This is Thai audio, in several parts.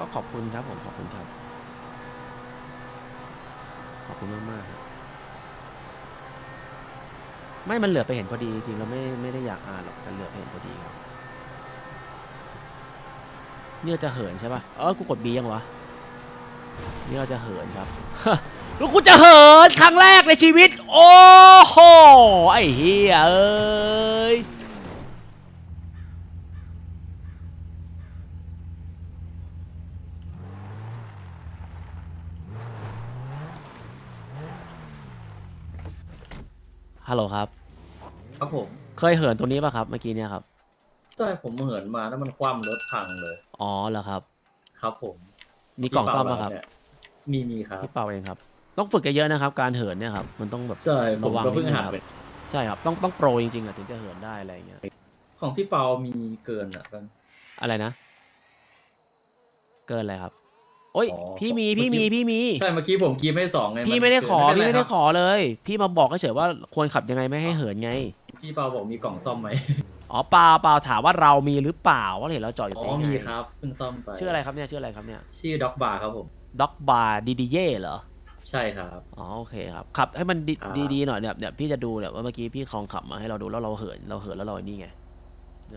ก็ขอบคุณครับผมขอบคุณครับ ขอบคุณมากมากครับไม่มันเหลือไปเห็นพอดีจริงเราไม่ไม่ได้อยากอ่านหรอกแต่เหลือไปเห็นพอดีครับเนี่ยจะเหินใช่ป่ะเออกูกดบียังวะนี่เราจะเหินครับแล้วกูจะเหินครั้งแรกในชีวิต โอ้โหไอ้เฮียเอ้ย ฮัลโหลครับ ครับผมเคยเหินตัวนี้ป่ะครับเมื่อกี้เนี่ยครับ ใช่ผมเหินมาแล้วมันคว่ำรถพังเลย อ๋อเหรอครับ ครับผมมีกล่องซ่อมป่ะครับพี่เปาเนี่ยมีมีครับพี่เปาเองครับ ต้องฝึกกันเยอะนะครับ การเหินเนี่ยครับ มันต้องแบบใช่ผมระวังก็เพิ่งนิดนึงหาครับไปใช่ครับ ต้องต้องโปรจริงๆอะถึงจะเหินได้อะไรอย่างเงี้ย ของพี่เปามีเกินอะกันอะไรนะ เกินอะไรครับ โอ้ยอ๋อพี่มีเมื่อพี่กี้มีพี่มี ใช่เมื่อกี้ผมกีบให้สองไงพี่นไม่ได้ขอเกินพี่ไม่ได้เป็นรขอเลย พี่มาบอกเฉยๆว่าควรขับยังไงไม่ให้เหินไงครับพี่เปาบอกมีกล่องซ่อมไหมอ๋อเปล่าเปล่าถามว่าเรามีหรือเปล่าว่าเห็นเราจอดอยู่อ๋ตรองไหนมีครับเพิ่งซ่อมไปชื่ออะไรครับเนี่ยชื่ออะไรครับเนี่ยชื่อด็อกบาร์ครับผมด็อกบาร์ดีดีเย่เหรอใช่ครับ อ๋อโอเคครับขับให้มันดีครับดีๆหน่อยเนี่ยเนี่ยพี่จะดูเนี่ยว่าเมื่อกี้พี่คลองขับมาให้เราดูแล้วเราเหินเราเหินแล้วเราไอ้นี่ไงเนี่ย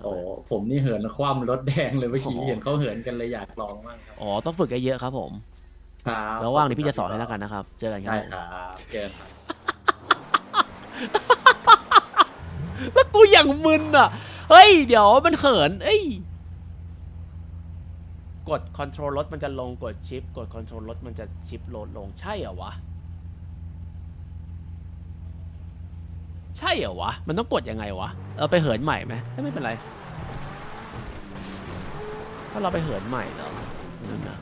โอ้ผมนี่เหินคว่ำรถแดงเลยเมื่อกี้อ๋อเห็นเขาเหินกันเลยอยากลองบ้างครับอ๋อต้องฝึกเยอะๆครับผมครับแล้วว่างนี่พี่จะสอนให้แล้วกันนะครับ เจอกันครัได้บครับเจอกันครับแล้วกูอย่างมึนอะ เฮ้ย เดี๋ยวมันเขินเอ้ยกดคอนโทรลรถมันจะลงกดชิป กดคอนโทรลรถมันจะชิปโหลดลงใช่เหรอวะ ช่เหรอวะ มันต้องกดยังไงวะ เออไปเหินใหม่ไหมเอ้ยไม่เป็นไร ถ้าเราไปเหินใหม่เหรอนั่นนะ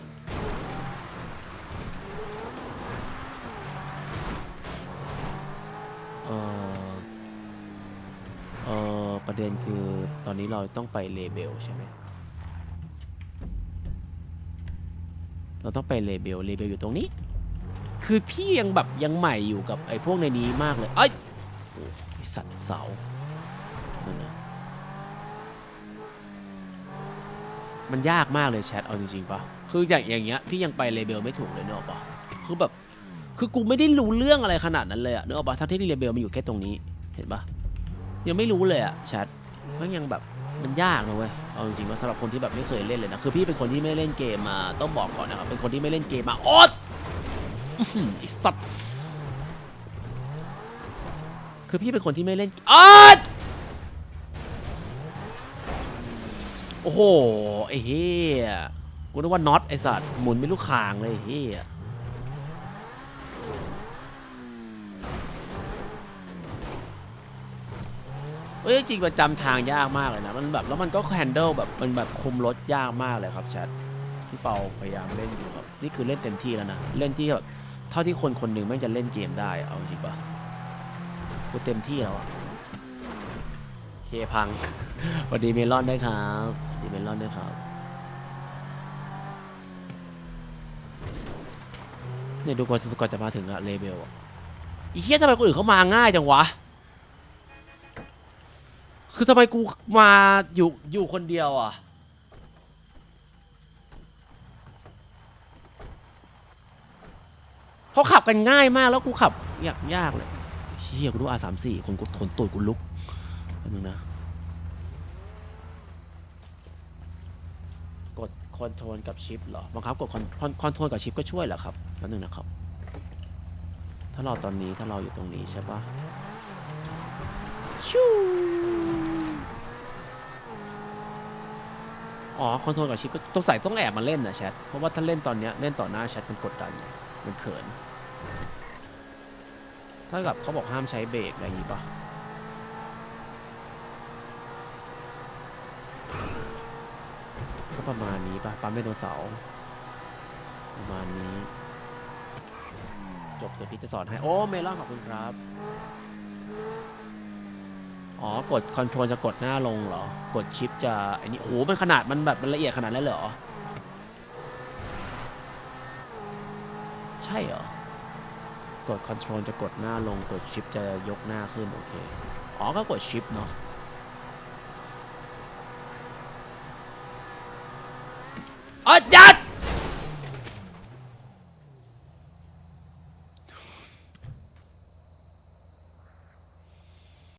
เออเออประเด็นคือตอนนี้เราต้องไปเลเบลใช่ไหม เราต้องไปเลเบลเลเบลอยู่ตรงนี้ คือพี่ยังแบบยังใหม่อยู่กับไอ้พวกในนี้มากเลย เอ้ย สัตว์เสานั่นนะมันยากมากเลยแชทเอาจริงๆปะคืออย่างอย่างเงี้ยพี่ยังไปเลเบลไม่ถูกเลยเนอะปะคือแบบคือกูไม่ได้รู้เรื่องอะไรขนาดนั้นเลยอะเนอะปะทั้งที่เลเบลมันอยู่แค่ตรงนี้เห็นปะยังไม่รู้เลยอะแชทมันยังแบบมันยากนะเว้ยเอาจริงๆว่าสำหรับคนที่แบบไม่เคยเล่นเลยนะคือพี่เป็นคนที่ไม่เล่นเกมมาต้องบอกก่อนนะครับเป็นคนที่ไม่เล่นเกมมาอ๊อื้อหือไอสัตว์ คือพี่เป็นคนที่ไม่เล่นอ๊ตโอ้โหไอ้เฮียกูนึกว่าน็อตไอสัตว์หมุนไม่ลูกคางเลยไอ้เฮียเอ้ยจริงประจำทางยากมากเลยนะมันแบบแล้วมันก็แฮนเดิลแบบมันแบบคุมรถยากมากเลยครับแชทพี่เปาพยายามเล่นอยู่ครับนี่คือเล่นเต็มที่แล้วนะเล่นที่แบบเท่าที่คนคนหนึ่งไม่งจะเล่นเกมได้เอาจริงปะ กูเต็มที่แล้วอะเคพัง สวัสดีเมลอนด้วยครับสวัสดีเมลอนด้วยครับ เนี่ยดูก่อนก่อนจะมาถึงอะเลเบลอะอีเหี้ยทำไมคนอื่นเขามาง่ายจังวะ คือทำไมกูมาอยู่อยู่คนเดียวอะ เขาขับกันง่ายมากแล้วกูขับยากยากเลย เฮียกูดูอาสามสี่คนกูขนตูดกูลุกแป๊บนึงนะ กดคอนโทรลกับชิปเหรอบังคับกดคอนคอนโทรลกับชิปก็ช่วยเหรอครับแป๊บนึงนะครับ ถ้าเราตอนนี้ถ้าเราอยู่ตรงนี้ใช่ปะชูอ๋อคอนโทรลกับชิปก็ต้องใส่ต้องแอบมาเล่นนะแชท เพราะว่าถ้าเล่นตอนเนี้ยเล่นต่อหน้าแชทมันกดดันมันเขิน ถ้ากับเขาบอกห้ามใช้เบรกอะไรอย่างงี้ปะก็ประมาณนี้ปะปั๊มไดโนเสาร์ประมาณนี้ จบเสร็จพี่จะสอนให้ โอ้ เมลอนขอบคุณครับ อ๋อ กดคอนโทรลจะกดหน้าลงเหรอ กดชิปจะไอ้นี่โอ้โหมันขนาดมันแบบมันละเอียดขนาดนั้นเลยเหรอ ใช่เหรอ กด Control จะกดหน้าลง กด Shift จะยกหน้าขึ้น โอเค อ๋อ ก็กด Shift เนาะอ๋อยัด